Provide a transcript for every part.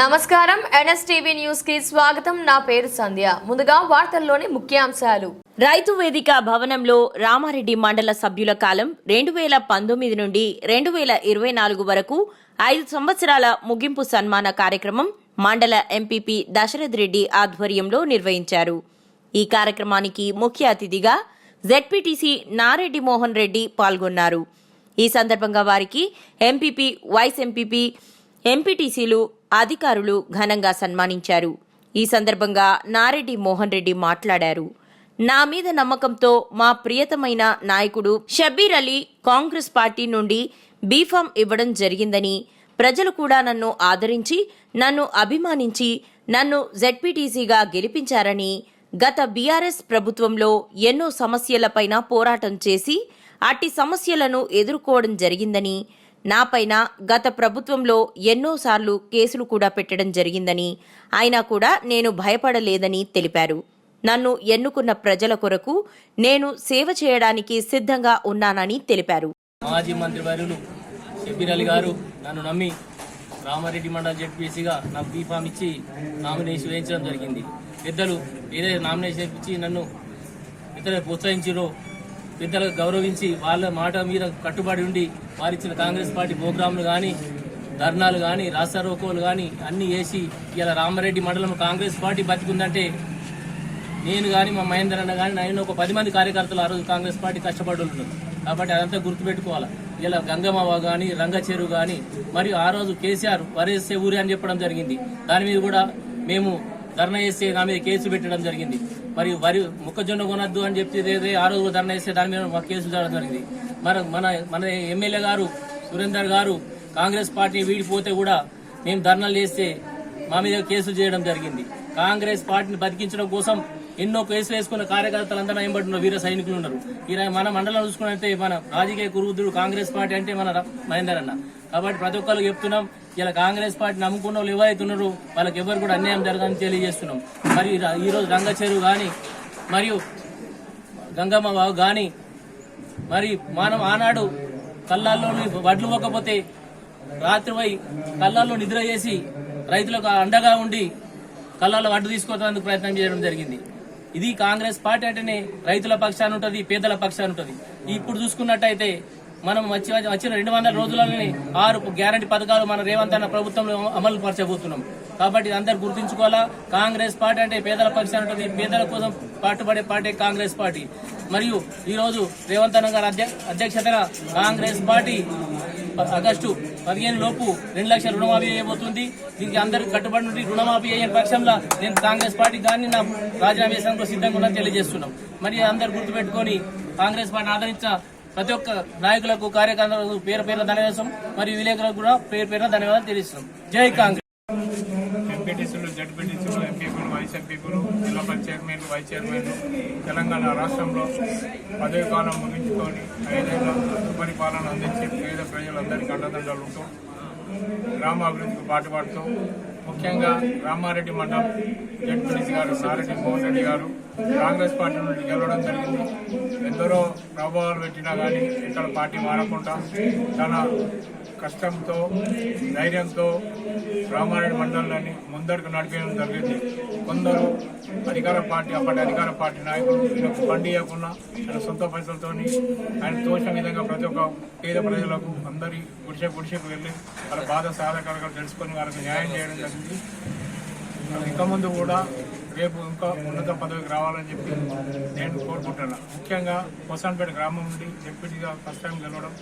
నమస్కారం. ఎన్ఎస్టీవీ న్యూస్కి స్వాగతం. నా పేరు సంధ్య. ముందుగా వార్తల్లోని ముఖ్యాంశాలు. రైతు వేదిక భవనంలో రామారెడ్డి మండల సభ్యుల కాలం రెండు వేల పంతొమ్మిది నుండి రెండు వేల ఇరవై నాలుగు వరకు ఐదు సంవత్సరాల ముగింపు సన్మాన కార్యక్రమం మండల ఎంపీపీ దశరథ్ రెడ్డి ఆధ్వర్యంలో నిర్వహించారు. ఈ కార్యక్రమానికి ముఖ్య అతిథిగా జెడ్పీటీసీ నారెడ్డి మోహన్ రెడ్డి పాల్గొన్నారు. ఈ సందర్భంగా వారికి ఎంపీపీ వైస్ ఎంపీపీ ఎంపీటీసీలు అధికారులు ఘనంగా సన్మానించారు. ఈ సందర్భంగా నారెడ్డి మోహన్ రెడ్డి మాట్లాడారు. నా మీద నమ్మకంతో మా ప్రియతమైన నాయకుడు షబీర్ అలీ కాంగ్రెస్ పార్టీ నుండి బీఫామ్ ఇవ్వడం జరిగిందని ప్రజలు కూడా నన్ను ఆదరించి నన్ను అభిమానించి నన్ను జెడ్పీటీసీగా గెలిపించారని గత బీఆర్ఎస్ ప్రభుత్వంలో ఎన్నో సమస్యలపైన పోరాటం చేసి అట్టి సమస్యలను ఎదుర్కోవడం జరిగిందని నాపైన గత ప్రభుత్వంలో ఎన్నోసార్లు కేసులు కూడా పెట్టడం జరిగిందని అయినా కూడా నేను భయపడలేదని తెలిపారు. నన్ను ఎన్నుకున్న ప్రజల కొరకు నేను సేవ చేయడానికి సిద్ధంగా ఉన్నానని తెలిపారు. మాజీ మంత్రి వర్యులు షబీర్ అలీ గారు నన్ను నమ్మి రామారెడ్డి మండల జడ్పీసీగా నాకు బీఫామ్ ఇచ్చి నామినేషన్ వేయించడం జరిగింది. పెద్దలు ఏదైతే నామినేషన్ ఇచ్చి నన్ను ఇతర ప్రోత్సహించారో పెద్దలకు గౌరవించి వాళ్ళ మాట మీద కట్టుబడి ఉండి వారిచ్చిన కాంగ్రెస్ పార్టీ ప్రోగ్రాంలు కానీ ధర్నాలు కానీ రాస్తారోకోలు కానీ అన్ని వేసి ఇలా రామారెడ్డి మండలం కాంగ్రెస్ పార్టీ బతికుందంటే నేను కానీ మా మహేందర్ అన్న కానీ నేను ఒక పది మంది కార్యకర్తలు ఆ రోజు కాంగ్రెస్ పార్టీ కష్టపడి కాబట్టి అదంతా గుర్తుపెట్టుకోవాలి. ఇలా గంగమావ కానీ రంగచేరు కానీ మరియు ఆ రోజు కేసీఆర్ వరేసే ఊరి అని చెప్పడం జరిగింది. దాని మీద కూడా మేము ధర్నా చేస్తే నా మీద కేసు పెట్టడం జరిగింది. మరియు వరి మొక్కజొన్న కొనద్దు అని చెప్పి ఆ రోజు కూడా ధర్నా చేస్తే దాని మీద మాకు కేసులు జరగడం జరిగింది. మన మన మన ఎమ్మెల్యే గారు సురేందర్ గారు కాంగ్రెస్ పార్టీ వీడిపోతే కూడా మేము ధర్నాలు చేస్తే మా మీద కేసులు చేయడం జరిగింది. కాంగ్రెస్ పార్టీని బతికించడం కోసం ఎన్నో కేసులు వేసుకున్న కార్యకర్తలు అందరూ ఎంబడిన వీర సైనికులు ఉన్నారు. ఈ మన మండలం చూసుకున్నట్టే మన రాజకీయ కురువుదుడు కాంగ్రెస్ పార్టీ అంటే మన మహేందర్ అన్న. కాబట్టి ప్రతి ఒక్కరు చెప్తున్నాం ఇలా కాంగ్రెస్ పార్టీ నమ్ముకున్న వాళ్ళు ఎవరైతే ఉన్నారో వాళ్ళకి ఎవరు కూడా అన్యాయం జరగదని తెలియజేస్తున్నాం. మరి ఈ రా- రోజు రంగ చెరువు కానీ మరియు గంగమ్మ వాగు కానీ మరి మనం ఆనాడు కళ్ళల్లో వడ్లు పోకపోతే రాత్రిపై కళ్ళల్లో నిద్ర చేసి రైతులకు అండగా ఉండి కళ్ళల్లో వడ్డు తీసుకోవడానికి ప్రయత్నం చేయడం జరిగింది. ఇది కాంగ్రెస్ పార్టీ అంటేనే రైతుల పక్షాన ఉంటుంది పేదల పక్షాన ఉంటుంది. ఇప్పుడు చూసుకున్నట్టయితే మనం వచ్చి వచ్చిన రెండు వందల రోజులలోనే ఆరు గ్యారంటీ పథకాలు మన రేవంత్ అన్న ప్రభుత్వంలో అమలు పరచబోతున్నాం. కాబట్టి అందరు గుర్తుంచుకోవాలా? కాంగ్రెస్ పార్టీ అంటే పేదల పక్షాన ఉంటుంది పేదల కోసం పాటుపడే పార్టీ కాంగ్రెస్ పార్టీ. మరియు ఈ రోజు రేవంత్ అన్న గారి అధ్యక్షతన కాంగ్రెస్ పార్టీ ఆగస్టు పదిహేను లోపు రెండు లక్షల రుణమాఫీ చేయబోతుంది. దీనికి అందరూ కట్టుబడి నుండి రుణమాఫీ అయ్యే పక్షంలో నేను కాంగ్రెస్ పార్టీ కానీ నా రాజీనామా చేసేందుకు సిద్ధంగా తెలియజేస్తున్నాం. మరి అందరు గుర్తుపెట్టుకొని కాంగ్రెస్ పార్టీ ఆదరించిన ప్రతి ఒక్క నాయకులకు కార్యకర్తలకు పేరు పేరు ధన్యవాదం. మరియు విలేకరులకు కూడా పేరు పేరు ధన్యవాదాలు తెలియజేస్తున్నాం. జై కాంగ్రెస్. ఎంపీటీసీలు జడ్పీటీసీలు ఎంపీపీలు వైస్ ఎంపీపీలు జిల్లా చైర్మన్ వైస్ చైర్మన్ తెలంగాణ రాష్ట్రంలో పదవి కాలం ముగించుకొని ఐదేళ్ళ సుపరిపాలన అందించి పేద ప్రజలందరికీ అండదండలు ఉంటూ గ్రామాభివృద్ధికి పాటుపడుతూ ముఖ్యంగా రామారెడ్డి మండలం జడ్పీటీసీ గారు సారెడ్డి మోహన్ రెడ్డి గారు కాంగ్రెస్ పార్టీ నుండి గెలవడం జరిగింది. ఎందరో ప్రభావాలు పెట్టినా కానీ ఇక్కడ పార్టీ మారకుండా తన కష్టంతో ధైర్యంతో రామారెడ్డి మండలాన్ని ముందరకు నడిపేయడం జరిగింది. కొందరు అధికార పార్టీ అప్పటి అధికార పార్టీ నాయకులు ఈయనకు ఫండ్ ఇవ్వకుండా ఆయన సొంత పైసలతోని ఆయన తోచిన విధంగా ప్రతి ఒక్క పేద ప్రజలకు అందరి గుడిసె గుడిసెకు వెళ్ళి వాళ్ళ బాధ సాధకాలుగా తెలుసుకొని వాళ్ళకి న్యాయం చేయడం జరిగింది. ఇంకా ముందు కూడా రేపు ఇంకా ఉన్నత పదవికి రావాలని చెప్పి నేను కోరుకుంటున్నాను ముఖ్యంగా కోసాన్పేట గ్రామం నుండి డిప్యూటీగా ఫస్ట్ టైం గెలవడం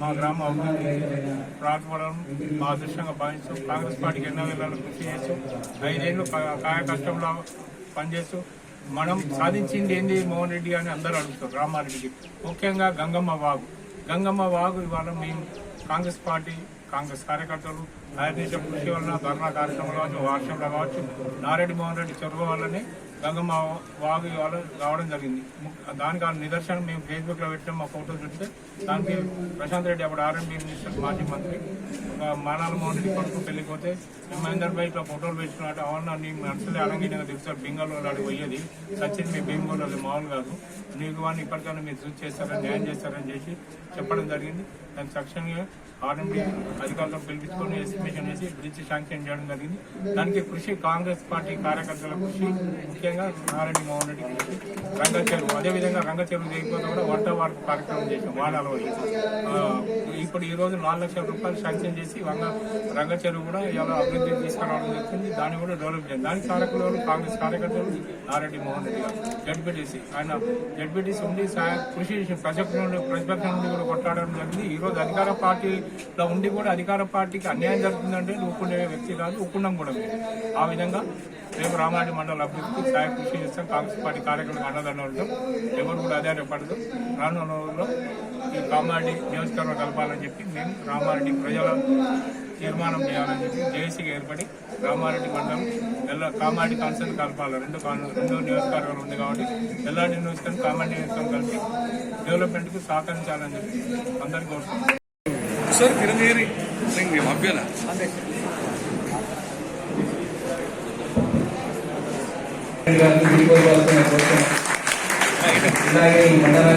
మా గ్రామ అభివృద్ధి ప్రారంభం మా అదృష్టంగా భావిస్తూ కాంగ్రెస్ పార్టీకి ఎన్నో వెళ్ళాలని కృషి చేస్తూ ఐదేళ్ళు కాయ కష్టంలో పనిచేస్తూ మనం సాధించింది ఏంది మోహన్ రెడ్డి అని అందరూ అడుగుతారు రామారెడ్డికి ముఖ్యంగా గంగమ్మ వాగు. గంగమ్మ వాగు ఇవాళ మేము కాంగ్రెస్ పార్టీ కాంగ్రెస్ కార్యకర్తలు నాయకుల కృషి వలన ధర్నా కార్యక్రమం కావచ్చు వర్షంలో కావచ్చు నారెడ్డి మోహన్ రెడ్డి చొరవ వల్లనే గంగమ్మ వాగు రావడం జరిగింది. దానికి ఆ నిదర్శనం మేము ఫేస్బుక్లో పెట్టిన మా ఫోటో చూస్తే దానికి ప్రశాంత్ రెడ్డి అప్పుడు ఆర్ఎంపీ మినిస్టర్ మాజీ మంత్రి మానాల మోహన్ రెడ్డి కొడుకు వెళ్ళిపోతే మహేందర్ భాయ్ ఇట్లా ఫోటోలు పెట్టినట్టు అవునా నీ మనసులే అలంగినగా తెలుస్తారు బెంగాల్ వాళ్ళు అడిగి పోయేది సచిన్ మీ బెంగళూరు వాళ్ళు మామూలు కాదు నీకు వాడిని ఇప్పటికైనా మీరు చూసి చేస్తారని న్యాయం చేస్తారని చేసి చెప్పడం జరిగింది. దానికి తక్షణంగా ఆర్ఎండి అధికారులను పిలిపించుకొని ఎస్టిమేషన్ చేసి బ్రిడ్జ్ శాంక్షన్ చేయడం జరిగింది. దానికి కృషి కాంగ్రెస్ పార్టీ కార్యకర్తల కృషి. ముఖ్యంగా నారాయణ మోహన్ రెడ్డి కృషి రంగచెరువు అదేవిధంగా రంగచెరువు చేయకపోతే కూడా వంట వార్పు కార్యక్రమం చేసాం వాడాలో ఇప్పుడు ఈ రోజు నాలుగు లక్షల రూపాయలు శాంక్షన్ చేసి వంగ రంగచెరువు కూడా ఎలా అభివృద్ధి తీసుకురావడం జరిగింది. దాన్ని కూడా డెవలప్ చేయండి దానికి కారకులు కాంగ్రెస్ కార్యకర్తలు నారాయణ మోహన్ రెడ్డి గారు. జడ్పీటీసీ ఆయన జడ్పీటీసీ ఉండి కృషి చేసి ప్రతిపక్షం నుండి ప్రతిపక్షం నుండి కూడా కొట్లాడడం జరిగింది. ఈ రోజు అధికార పార్టీలో ఉండి కూడా అధికార పార్టీకి అన్యాయం జరుగుతుందంటే ఊరుకునే వ్యక్తి కాదు ఊపుకుండం కూడా ఆ విధంగా రేపు రామారెడ్డి మండల అభివృద్ధికి సాయ కృషి చేస్తాం. కాంగ్రెస్ పార్టీ కార్యకర్తలకు అండదండ ఉంటాం. ఎవరు కూడా ఆధారపడదు రానున్న రోజుల్లో ఈ కామారెడ్డి నియోజకవర్గం కలపాలని చెప్పి మేము రామారెడ్డి ప్రజల తీర్మానం చేయాలని చెప్పి జేఏసీగా ఏర్పడి కామారెడ్డి మండలం ఎల్ల కామారెడ్డి కాన్సన్ కలపాలి. రెండు రెండు నియోజకవర్గాలు ఉంది కాబట్టి ఎల్లారెడ్డి నియోజకవర్గం కామారెడ్డి నియోజకవర్గం కలిసి డెవలప్మెంట్కు సహకరించాలని చెప్పి అందరికీ కోరుతున్నాం ఇలాగే ఈ మండలానికి